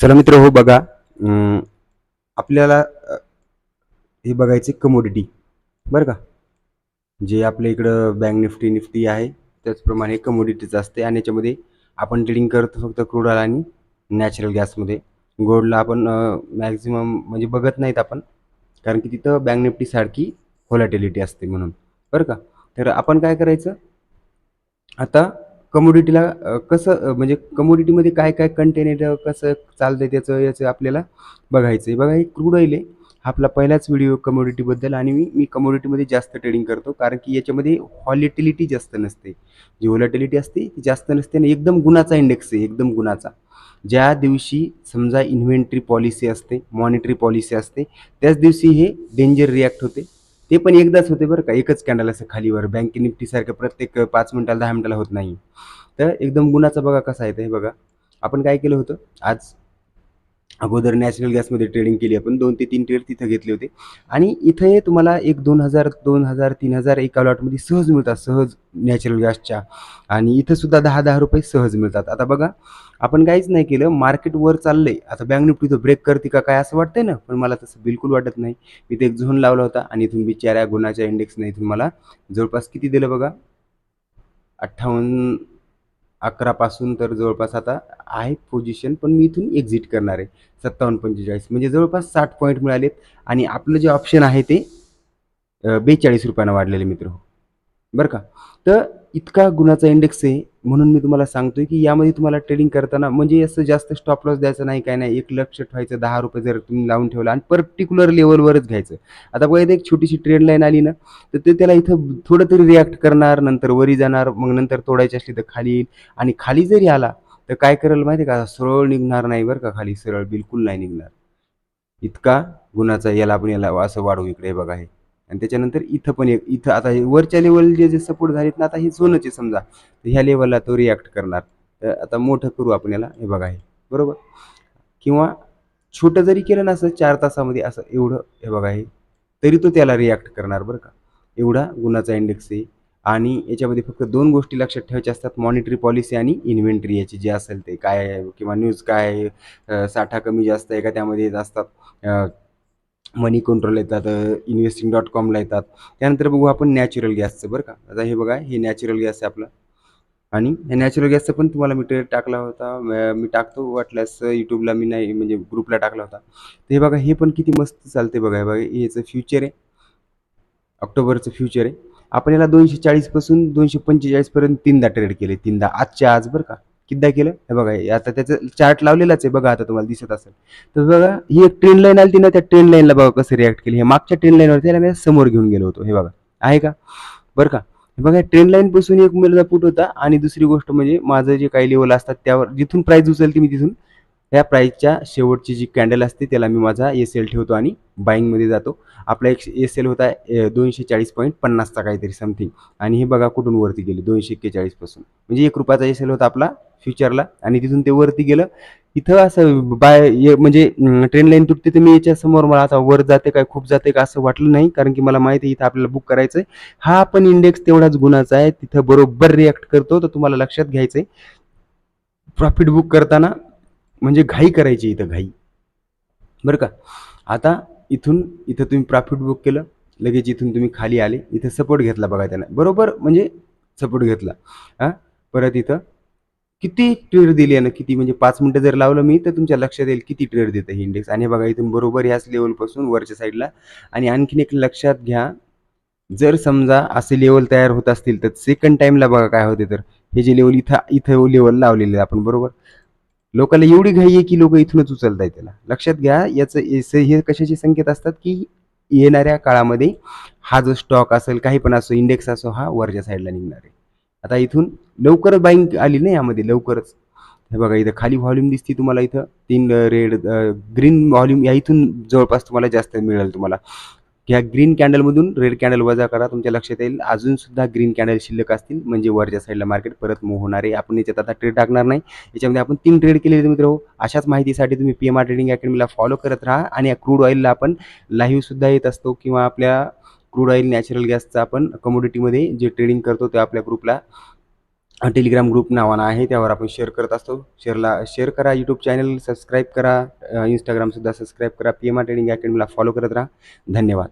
चला मित्र हो बघा. आपल्याला हे बघायचे कमोडिटी बरं का? जे आपल्या इकडं बँक निफ्टी निफ्टी आहे त्याचप्रमाणे कमोडिटीचं असते आणि याच्यामध्ये आपण ट्रेडिंग करतो फक्त क्रूड ऑइल आणि नॅचरल गॅसमध्ये गोल्डला आपण मॅक्झिमम म्हणजे बघत नाहीत आपण कारण की तिथं बँक निफ्टीसारखी व्हॉलॅटिलिटी असते म्हणून. बरं का? तर आपण काय करायचं? आता कमोडिटीला कसं म्हणजे कमोडिटीमध्ये काय काय कंटेन कसं चालतं त्याचं याचं आपल्याला बघायचं आहे बघा हे क्रूड ऑइल आहे. आपला पहिलाच व्हिडिओ कमोडिटीबद्दल आणि मी मी कमोडिटीमध्ये जास्त ट्रेडिंग करतो. कारण की याच्यामध्ये हॉलिटिलिटी जास्त नसते. जी व्हॉलिटिलिटी असते ती जास्त नसते आणि एकदम गुणाचा इंडेक्स आहे एकदम गुणाचा. ज्या दिवशी समजा इन्व्हेंटरी पॉलिसी असते मॉनिटरी पॉलिसी असते त्याच दिवशी हे डेंजर रिॲक्ट होते. ते पण एकदाच होते बरं का. एकच कॅन्डल असं खालीवर बँक निफ्टीसारखं प्रत्येक पाच मिनिटाला दहा मिनिटाला होत नाही. तर एकदम गुणाचा बघा कसा आहे ते हे बघा. आपण काय केलं होतं? आज अगोदर नॅचरल गॅसमध्ये ट्रेडिंग केली आपण दोन ते तीन ट्रेड तिथं घेतले होते. आणि इथे तुम्हाला एक दोन हजार दोन हजार तीन हजार एका लॉटमध्ये सहज मिळतात सहज नॅचरल गॅसच्या. आणि इथंसुद्धा दहा दहा रुपये सहज मिळतात. आता बघा आपण काहीच नाही केलं मार्केट वर आहे आता बँक निफ्टी तो ब्रेक करते का काय असं वाटतंय ना पण मला तसं बिलकुल वाटत नाही. मी ते एक झोन लावला होता आणि इथून बिचाऱ्या गुणाच्या इंडेक्सने इथून मला जवळपास किती दिलं बघा? अठ्ठावन्न अकरापासून तर जवळपास आता आहे पोझिशन पण मी इथून एक्झिट करणार आहे. सत्तावन्न पंचेचाळीस म्हणजे जवळपास साठ पॉईंट मिळालेत. आणि आपलं जे ऑप्शन आहे ते बेचाळीस रुपयानं वाढलेले मित्र हो. बरं का? तर इतका गुणाचा इंडेक्स आहे म्हणून मी तुम्हाला सांगतोय की यामध्ये तुम्हाला ट्रेडिंग करताना म्हणजे असं जास्त स्टॉप लॉस द्यायचं नाही काय नाही. एक लक्ष ठेवायचं दहा रुपये जर तुम्ही लावून ठेवला आणि पर्टिक्युलर लेवलवरच घ्यायचं. आता बघा एक छोटीशी ट्रेंड लाईन आली ना तर ते त्याला इथं थोडं तरी रिॲक्ट करणार नंतर वरी जाणार मग नंतर तोडायची असली तर खाली येईल. आणि खाली जरी आला तर काय करेल माहिती आहे का? सरळ निघणार नाही बरं का खाली सरळ बिलकुल नाही निघणार. इतका गुणाचा याला आपण याला असं वाढवू इकडे बघा हे. आणि त्याच्यानंतर इथं पण एक इथं आता हे वरच्या लेवल जे जे सपोर्ट झालेत ना आता हे सोनच आहे समजा तर ह्या लेवलला तो रिॲक्ट करणार. तर आता मोठं करू आपण याला हे बघा हे बरोबर? किंवा छोटं जरी केलं ना असं चार तासामध्ये असं एवढं हे बघा हे तरी तो त्याला रिॲक्ट करणार बरं का? एवढा गुणाचा इंडेक्स आहे. आणि याच्यामध्ये फक्त दोन गोष्टी लक्षात ठेवायच्या असतात मॉनिटरी पॉलिसी आणि इन्व्हेंटरी याची जे असेल ते काय आहे किंवा न्यूज काय आहे साठा कमी जास्त आहे का त्यामध्ये असतात मनी कंट्रोल येतात इन्व्हेस्टिंग डॉट कॉमला येतात. त्यानंतर बघू आपण नॅचरल गॅसचं बरं का. आता हे बघा हे नॅचरल गॅस आहे आपलं. आणि हे नॅचरल गॅसचं पण तुम्हाला मी ट्रेड टाकला होता मी टाकतो वाटल्यास यूट्यूबला मी नाही म्हणजे ग्रुपला टाकला होता. तर हे बघा हे पण किती मस्त चालते बघा. हे बघा याचं फ्युचर आहे. ऑक्टोबरचं फ्युचर आहे. आपण याला दोनशे चाळीसपासून दोनशे पंचेचाळीसपर्यंत तीनदा ट्रेड केले. तीनदा आजच्या आज बरं का. किद्दा केलं? हे बघा हे आता त्याचं चार्ट लावलेलाच आहे बघा आता तुम्हाला दिसत असेल. तर बघा ही एक ट्रेन लाईन आली ना त्या ट्रेन लाईनला बघा कसं रिॲक्ट केली. हे मागच्या ट्रेन लाईनवर त्याला मी समोर घेऊन गेलो होतो. हे बघा आहे का? बरं का? हे बघा ट्रेन लाईन पासून एक मुलगा पुट होता. आणि दुसरी गोष्ट म्हणजे माझं जे काही लेवल असतात त्यावर जिथून प्राईज उचलते मी तिथून ह्या प्राईसच्या शेवटची जी कॅन्डल असते त्याला मी माझा एस एल ठेवतो आणि बाईंगमध्ये जातो. आपला एक एस एल होता दोनशे चाळीस पॉईंट पन्नासचा काहीतरी समथिंग आणि हे बघा कुठून वरती गेले दोनशे एक्केचाळीसपासून म्हणजे एक रुपयाचा एस एल होता आपला फ्युचरला आणि तिथून ते वरती गेलं. इथं असं बाय ये- म्हणजे ट्रेन लाईन तुटते तर मी याच्या समोर मला आता वर जाते काय खूप जाते का असं वाटलं नाही. कारण की मला माहिती आहे इथं आपल्याला बुक करायचं आहे हा पण इंडेक्स तेवढाच गुणाचा आहे. तिथं बरोबर रिॲक्ट करतो तर तुम्हाला लक्षात घ्यायचं आहे प्रॉफिट बुक करताना म्हणजे घाई करायची इथं घाई. बरं का? आता इथून इथं तुम्ही प्रॉफिट बुक केलं लगेच इथून तुम्ही खाली आले इथं सपोर्ट घेतला बघा त्यानं. बरोबर? म्हणजे सपोर्ट घेतला. हां? परत इथं किती ट्रेड दिली आहे ना किती? म्हणजे पाच मिनटं जर लावलं मी तर तुमच्या लक्षात येईल किती ट्रेड देतं हे इंडेक्स आणि बघा इथून बरोबर ह्याच लेवलपासून वरच्या साईडला आणि आणखीन एक लक्षात घ्या जर समजा असे लेवल तयार होत असतील तर सेकंड टाईमला बघा काय होते तर. हे जे लेवल इथं इथं लेवल लावलेले आहे आपण बरोबर? लोकांना एवढी घाई आहे की लोक इथूनच उचलत आहेत त्याला. लक्षात घ्या याचं याचं- हे कशाचे संकेत असतात की येणाऱ्या काळामध्ये हा जो स्टॉक असेल काही पण असो इंडेक्स असो हा वरच्या साईडला निघणार आहे. आता इथून लवकरच बाईंग आली ना यामध्ये लवकरच. हे बघा इथं खाली व्हॉल्यूम दिसते तुम्हाला इथं. तीन रेड ग्रीन व्हॉल्यूम या इथून जवळपास तुम्हाला जास्त मिळेल तुम्हाला. ह्या ग्रीन कॅन्डलमधून रेड कॅन्डल वजा करा तुमच्या लक्षात येईल. अजूनसुद्धा ग्रीन कॅन्डल शिल्लक असतील म्हणजे वरच्या साईडला मार्केट परत मूव होणार आहे. आपण याच्यात आता ट्रेड टाकणार नाही. याच्यामध्ये आपण तीन ट्रेड केलेले मित्र हो अशाच माहितीसाठी तुम्ही पी एम आर ट्रेडिंग अकॅडमीला फॉलो करत राहा. आणि या क्रूड ऑइलला आपण लाईव्हसुद्धा येत असतो किंवा आपल्या क्रूड ऑइल नॅचरल गॅसचा आपण कमोडिटीमध्ये जे ट्रेडिंग करतो ते आपल्या ग्रुपला टेलिग्राम ग्रुप नावानं आहे त्यावर आपण शेअर करत असतो. शेअरला शेअर करा यूट्यूब चॅनल सबस्क्राईब करा इंस्टाग्रामसुद्धा सबस्क्राईब करा. पी एम आर ट्रेडिंग अकॅडमीला फॉलो करत राहा. धन्यवाद.